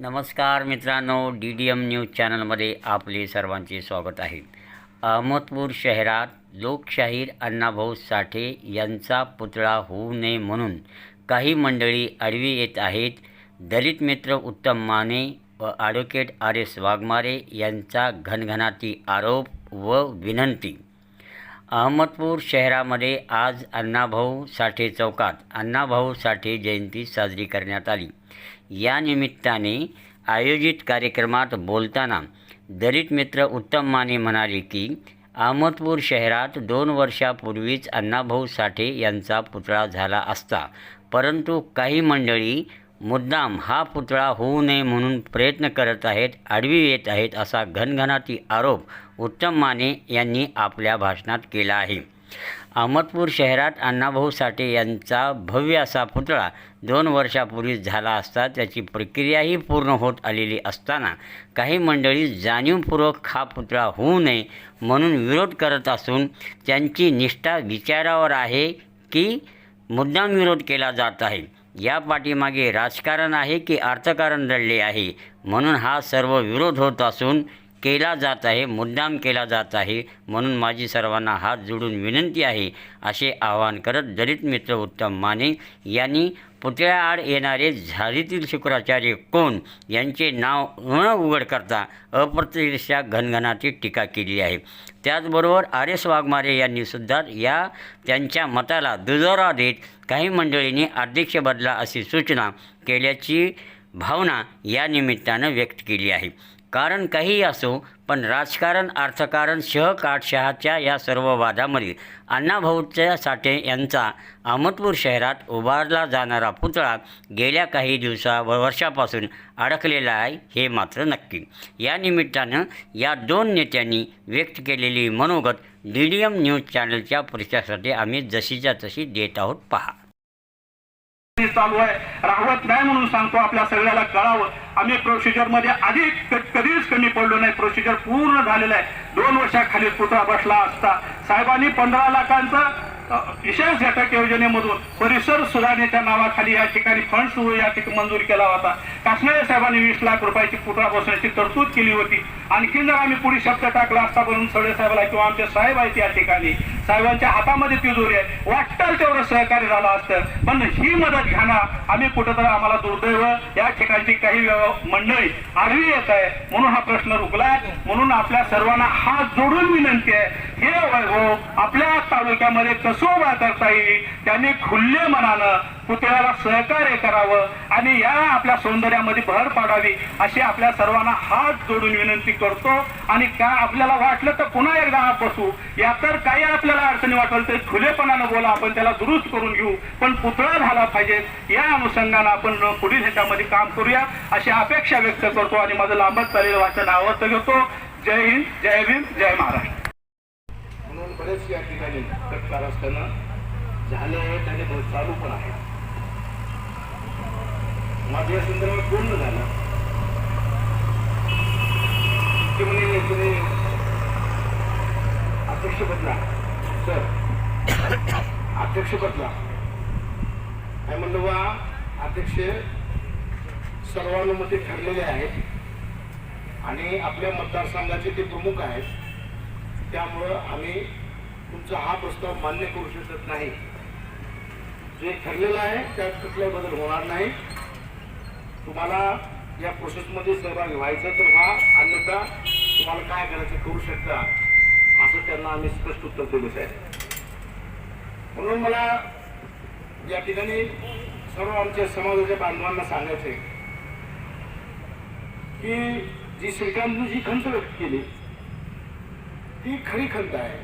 नमस्कार मित्रांनो D D M news चॅनलमध्ये आपले सर्वांचे स्वागत आहे. अहमदपूर शहरात लोकशाहीर अण्णाभाऊ साठे यांचा पुतळा होऊ नये म्हणून काही मंडळी आडवी येत आहेत. दलित मित्र उत्तम माने व ॲडव्होकेट आर एस वाघमारे यांचा घनघनाती आरोप व विनंती. अहमदपूर शहरामध्ये आज अण्णाभाऊ साठे चौकात अण्णाभाऊ साठे जयंती साजरी करण्यात आली. या निमित्ताने आयोजित कार्यक्रमात बोलताना दलित मित्र उत्तम माने म्हणाले की अहमदपूर शहरात दोन वर्षापूर्वीच अण्णाभाऊ साठे यांचा पुतळा झाला असता परंतु काही मंडळी मुद्दाम हा पुतळा होऊ नये म्हणून प्रयत्न करत आहेत आडवी येत आहेत असा घनघनाती आरोप उत्तम माने यांनी आपल्या भाषणात केला आहे. अहमदपूर शहरात अण्णाभाऊ साठे यांचा भव्य असा पुतळा दोन वर्षापूर्वीच झाला असता त्याची प्रक्रियाही पूर्ण होत आलेली असताना काही मंडळी जाणीवपूर्वक हा पुतळा होऊ नये म्हणून विरोध करत असून त्यांची निष्ठा विचारावर आहे की मुद्दाम विरोध केला जात आहे. या पाठीमागे राजकारण आहे की अर्थकारण दडले आहे म्हणून हा सर्व विरोध होत असून केला जात आहे मुद्दाम केला जात आहे म्हणून माझी सर्वांना हात जोडून विनंती आहे असे आवाहन करत दलित मित्र उत्तम माने यांनी पुतळ्याआड येणारे झारीतील शुक्राचार्य कोण यांचे नाव न उघड करता अप्रत्यक्षरित्या घनघनाची टीका केली आहे. त्याचबरोबर आर एस वाघमारे यांनीसुद्धा या त्यांच्या मताला दुजोरा देत काही मंडळींनी अध्यक्ष बदला अशी सूचना केल्याची भावना या निमित्तानं व्यक्त केली आहे. कारण काही असो पण राजकारण अर्थकारण शहकाटशहाच्या या सर्व वादामध्ये अण्णाभाऊच्या साठे यांचा अहमदपूर शहरात उभारला जाणारा पुतळा गेल्या काही दिवसा व वर्षापासून अडकलेला आहे हे मात्र नक्की. या निमित्तानं या दोन नेत्यांनी व्यक्त केलेली मनोगत डी डी एम न्यूज चॅनलच्या परिचयासाठी आम्ही जशीच्या तशी देत आहोत. पहा. चालू आहे. राहत नाही म्हणून सांगतो आपल्या सगळ्याला कळावं. आम्ही प्रोसिजरमध्ये आधी क- कधीच कमी पडलो नाही. प्रोसिजर पूर्ण झालेलं आहे. दोन वर्षाखाली पुतळा बसला असता. साहेबांनी पंधरा लाखांचं विशेष घटक योजनेमधून परिसर सुधारणेच्या नावाखाली या ठिकाणी फंड या ठिकाणी मंजूर केला होता. काश्मीर साहेबांनी वीस लाख रुपयाची पुतळा बसण्याची तरतूद केली होती. आणखी जर आम्ही पुढे शब्द टाकला असता म्हणून सडे साहेबाला किंवा आमचे साहेब आहेत या ठिकाणी साहेबांच्या हातामध्ये तिजोरी आहे. वाटतं तेवढं सहकार्य झालं असतं. पण ही मदत घ्याना आम्ही कुठंतरी आम्हाला दुर्दैव या ठिकाणची काही मंडळी आडवी येत आहे. म्हणून हा प्रश्न रुकलाय म्हणून आपल्या सर्वांना हात जोडून विनंती आहे. हे वैभव आपल्या तालुक्यामध्ये कसं उभा करता येईल त्यांनी खुल्ले मनानं पुतळ्याला सहकार्य करावं आणि या आपल्या सौंदर्यामध्ये भर पाडावी अशी आपल्या सर्वांना हात जोडून विनंती करतो. आणि का आपल्याला वाटलं तर पुन्हा एकदा हात बसू. या तर काही आपल्याला अडचणी वाटेल तर खुलेपणानं बोला आपण त्याला दुरुस्त करून घेऊ. पण पुतळा झाला पाहिजे या अनुषंगानं आपण पुढील ह्याच्यामध्ये काम करूया अशी अपेक्षा व्यक्त करतो. आणि माझं लांबत चाललेलं वाचन आवडतं घेतो. जय हिंद जय भीम जय महाराष्ट्र. बरेच या ठिकाणी तत्कार असताना झाले आहेत आणि चालू पण आहे. माझं या संदर्भात पूर्ण झालं. ते म्हणे तुम्ही अध्यक्ष बदला. सर अध्यक्ष बदला. काय म्हणलं वा अध्यक्ष सर्वानुमती ठरलेले आहेत आणि आपल्या मतदारसंघाचे ते प्रमुख आहेत. त्यामुळं आम्ही तुमचा हा प्रस्ताव मान्य करू शकत नाही. जे ठरलेलं आहे त्यात कुठलाही बदल होणार नाही. तुम्हाला या प्रोसेसमध्ये सहभागी व्हायचं तर व्हा अन्यथा तुम्हाला काय करायचं करू शकता असं त्यांना आम्ही स्पष्ट उत्तर दिलं आहे म्हणून मला या ठिकाणी सर्व आमच्या समाजाच्या बांधवांना सांगायचं आहे की जी श्रीकांतनं जी खंत व्यक्त केली ती खरी खंत आहे.